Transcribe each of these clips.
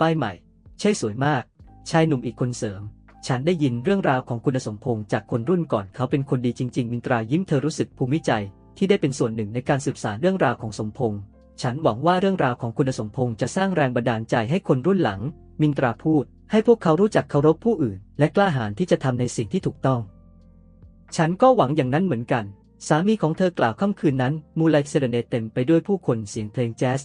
ป้ายใหม่ ใช่สวยมาก ชายหนุ่มอีกคนเสริม ฉันได้ยินเรื่องราวของคุณสมพงษ์จากคนรุ่นก่อนเขาเป็นคนดีจริง ๆ มินตรายิ้มเธอรู้สึกภูมิใจที่ได้เป็นส่วนหนึ่งในการสืบสานเรื่องราวของสมพงษ์ฉันหวังว่าเรื่องราวของคุณสมพงษ์จะสร้างแรงบันดาลใจให้คนรุ่นหลัง มินตราพูด ให้พวกเขารู้จักเคารพผู้อื่น และกล้าหาญที่จะทำในสิ่งที่ถูกต้อง ฉันก็หวังอย่างนั้นเหมือนกัน สามีของเธอกล่าวค่ำคืนนั้น มูไลเซเรเนตเต็มไปด้วยผู้คนเสียงเพลงแจ๊ส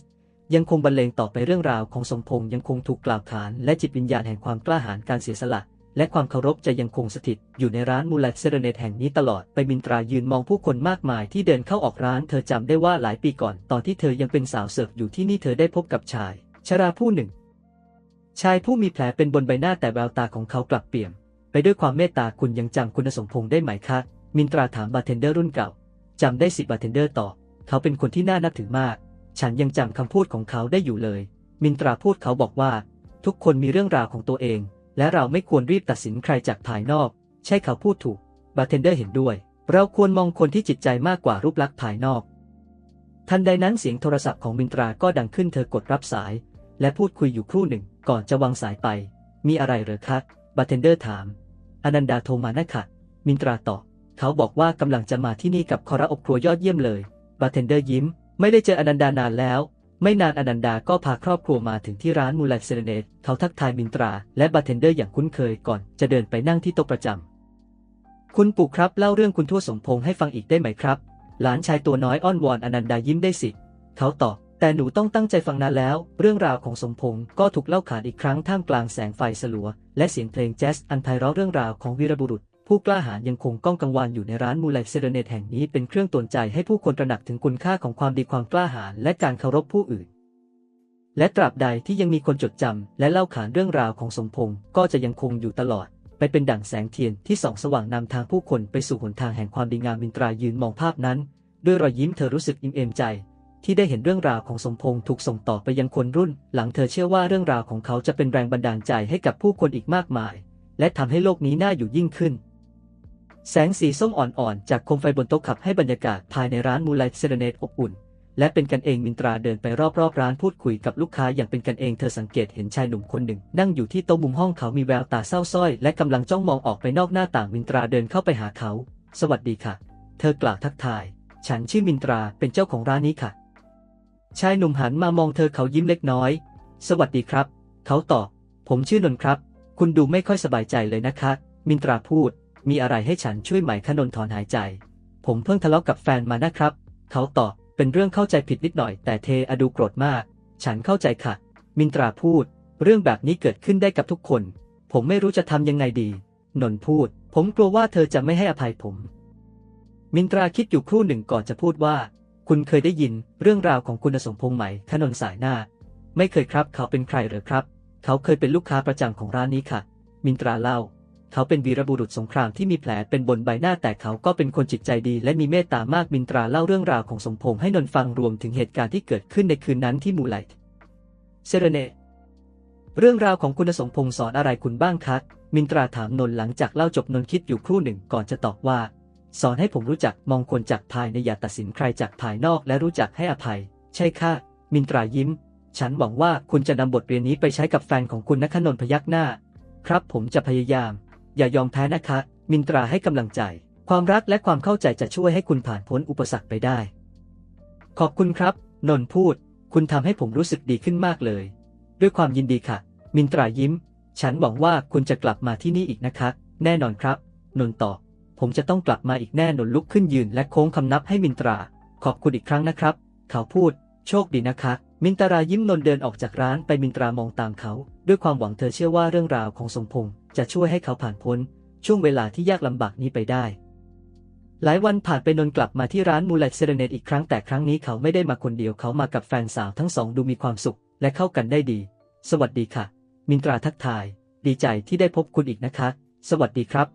ยังคงบรรเลงต่อไปเรื่องราวของสมพงษ์ยังคงถูกกล่าวขานและจิตวิญญาณแห่งความกล้าหาญการเสียสละ และความเคารพจะยังคงสถิต อยู่ในร้านมูลเซเรเนตแห่งนี้ตลอดไปมินตรายืนมองผู้คนมากมายที่เดินเข้าออกร้านเธอจำได้ว่าหลายปีก่อน ตอนที่เธอยังเป็นสาวเสิร์ฟอยู่ที่นี่เธอได้พบกับชาย ชราผู้หนึ่ง ชายผู้มีแผลเป็นบนใบหน้าแต่แววตาของเขากลับเปี่ยม ไปด้วยความเมตตาคุณยังจำคุณสมพงษ์ได้ไหมคะมินตราถามบาร์เทนเดอร์รุ่นเก่าจำได้สิบาร์เทนเดอร์ตอบเขาเป็นคนที่น่านับถือมาก ฉันยังจำคำพูดของเขาได้อยู่เลย มินตราพูดเขาบอกว่า ทุกคนมีเรื่องราวของตัวเอง และเราไม่ควรรีบตัดสินใครจากภายนอก ใช่เขาพูดถูก บาร์เทนเดอร์เห็นด้วย เราควรมองคนที่จิตใจมากกว่ารูปลักษณ์ภายนอก ทันใดนั้นเสียงโทรศัพท์ของมินตราก็ดังขึ้นเธอกดรับสาย และพูดคุยอยู่ครู่หนึ่ง ก่อนจะวางสายไป มีอะไรเหรอคะบาร์เทนเดอร์ถาม อนันดาโทรมานะคะมินตราตอบเขาบอกว่ากำลังจะมาที่นี่กับคอระอบครัวยอดเยี่ยมเลย บาร์เทนเดอร์ยิ้ม ไม่ได้เจออนันดานานแล้ว ไม่นานอนันดาก็พาครอบครัวมาถึงที่ร้านมูลเซเรเนตเขาทักทายมินตรา และบาร์เทนเดอร์อย่างคุ้นเคยก่อนจะเดินไปนั่งที่โต๊ะประจำคุณปู่ครับเล่าเรื่องคุณทั่วสมพงษ์ให้ฟังอีกได้ไหมครับ หลานชายตัวน้อยอ้อนวอนอนันดายิ้มได้สิ เขาตอบแต่หนูต้องตั้งใจฟังนะแล้ว เรื่องราวของสมพงษ์ก็ถูกเล่าขานอีกครั้งท่ามกลางแสงไฟสลัว และเสียงเพลงแจ๊สอันไพเราะเรื่องราวของวีรบุรุษ ผู้กล้าหาญยังคงก้องกังวานอยู่ในร้านมูไลเซเรเนตแห่งนี้เป็นเครื่องตือนใจให้ผู้คนตระหนักถึงคุณค่าของความดีความกล้าหาญและการเคารพผู้อื่น และตราบใดที่ยังมีคนจดจำและเล่าขานเรื่องราวของสมพงษ์ก็จะยังคงอยู่ตลอด ไปเป็นดั่งแสงเทียนที่ส่องสว่างนำทางผู้คนไปสู่หนทางแห่งความดีงามมินตรายืนมองภาพนั้น ด้วยรอยยิ้มเธอรู้สึกอิ่มเอมใจ ที่ได้เห็นเรื่องราวของสมพงษ์ถูกส่งต่อไปยังคนรุ่น หลังเธอเชื่อว่าเรื่องราวของเขาจะเป็นแรงบันดาลใจให้กับผู้คนอีกมากมาย และทำให้โลกนี้น่าอยู่ยิ่งขึ้น แสงสีส้มอ่อนๆ จากโคมไฟบนโต๊ะขับให้บรรยากาศภายในร้านมูไลเซเรเนตอบอุ่น และเป็นกันเองมินตราเดินไปรอบๆ ร้านพูดคุยกับลูกค้าอย่างเป็นกันเองเธอสังเกตเห็นชายหนุ่มคนหนึ่ง นั่งอยู่ที่โต๊ะมุมห้องเขามีแววตาเศร้าส้อย และกำลังจ้องมองออกไปนอกหน้าต่างมินตราเดินเข้าไปหาเขา สวัสดีค่ะ เธอกล่าวทักทาย ฉันชื่อมินตราเป็นเจ้าของร้านนี้ค่ะ ชายหนุ่มหันมามองเธอเขายิ้มเล็กน้อย สวัสดีครับ เขาตอบผมชื่อนนท์ครับ คุณดูไม่ค่อยสบายใจเลยนะคะ มินตราพูด มีอะไรให้ฉันช่วยไหมขนนถอนหายใจ ผมเพิ่งทะเลาะกับแฟนมานะครับ เขาตอบ เป็นเรื่องเข้าใจผิดนิดหน่อย แต่เทอดูโกรธมาก ฉันเข้าใจค่ะ มินตราพูด เรื่องแบบนี้เกิดขึ้นได้กับทุกคน ผมไม่รู้จะทำยังไงดี นนท์พูด ผมกลัวว่าเธอจะไม่ให้อภัยผม มินตราคิดอยู่ครู่หนึ่งก่อนจะพูดว่า คุณเคยได้ยินเรื่องราวของคุณสมพงษ์ไหมขนนสายหน้า ไม่เคยครับ เขาเป็นใครหรือครับ เขาเคยเป็นลูกค้าประจำของร้านนี้ค่ะ มินตราเล่า เขาเป็นวีรบุรุษสงครามที่มีแผลเป็นบนใบหน้าแต่เขาก็เป็นคนจิตใจดีและมีเมตตามากมินตราเล่าเรื่องราวของสมพงษ์ให้นนท์ฟังรวมถึงเหตุการณ์ที่เกิดขึ้นในคืนนั้นที่มูไลท์เซเรเนเรื่องราวของคุณสมพงษ์สอนอะไรคุณบ้างคะมินตราถามนนท์หลังจากเล่าจบนนท์คิดอยู่ครู่หนึ่งก่อนจะตอบว่า สอนให้ผมรู้จักมองคนจากภายในอย่าตัดสินใครจากภายนอกและรู้จักให้อภัย ใช่ค่ะ มินตรายิ้ม ฉันหวังว่าคุณจะนำบทเรียนนี้ไปใช้กับแฟนของคุณนะคะนนท์พยักหน้า ครับผมจะพยายาม อย่ายอมแพ้นะคะ มินตราให้กำลังใจ ความรักและความเข้าใจจะช่วยให้คุณผ่านพ้นอุปสรรคไปได้ ขอบคุณครับ นนท์พูด คุณทำให้ผมรู้สึกดีขึ้นมากเลย ด้วยความยินดีค่ะ มินตรายิ้ม ฉันหวังว่าคุณจะกลับมาที่นี่อีกนะคะ แน่นอนครับ นนท์ตอบผมจะต้องกลับมาอีกแน่นนลุกขึ้นยืนและโค้งคำนับให้มินตรา ขอบคุณอีกครั้งนะครับ เขาพูด โชคดีนะคะ มินตรายิ้มนนเดินออกจากร้านไปมินตรามองตามเขา ด้วยความหวังเธอเชื่อว่าเรื่องราวของสมพงษ์จะช่วยให้เขาผ่านพ้น ช่วงเวลาที่ยากลำบากนี้ไปได้ หลายวันผ่านไปนนท์กลับมาที่ร้านมูลเลตเซเรเนตอีกครั้งแต่ครั้งนี้เขาไม่ได้มาคนเดียวเขามากับแฟนสาวทั้งสองดูมีความสุข และเข้ากันได้ดี สวัสดีค่ะ มินตราทักทาย ดีใจที่ได้พบคุณอีกนะคะ สวัสดีครับ